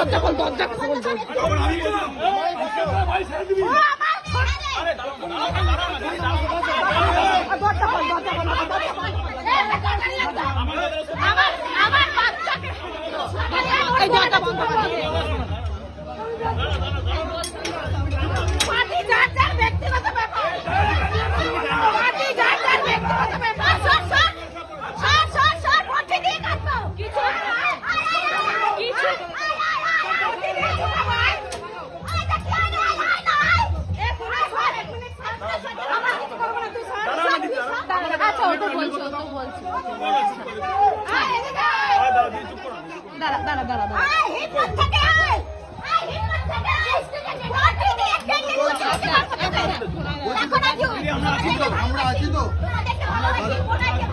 দরজা খোল দরজা খোল এই দরজা বন্ধ করে আচ্ছা ও তো বলছে। ও তো বলছে আমরা আছি তো। আমরা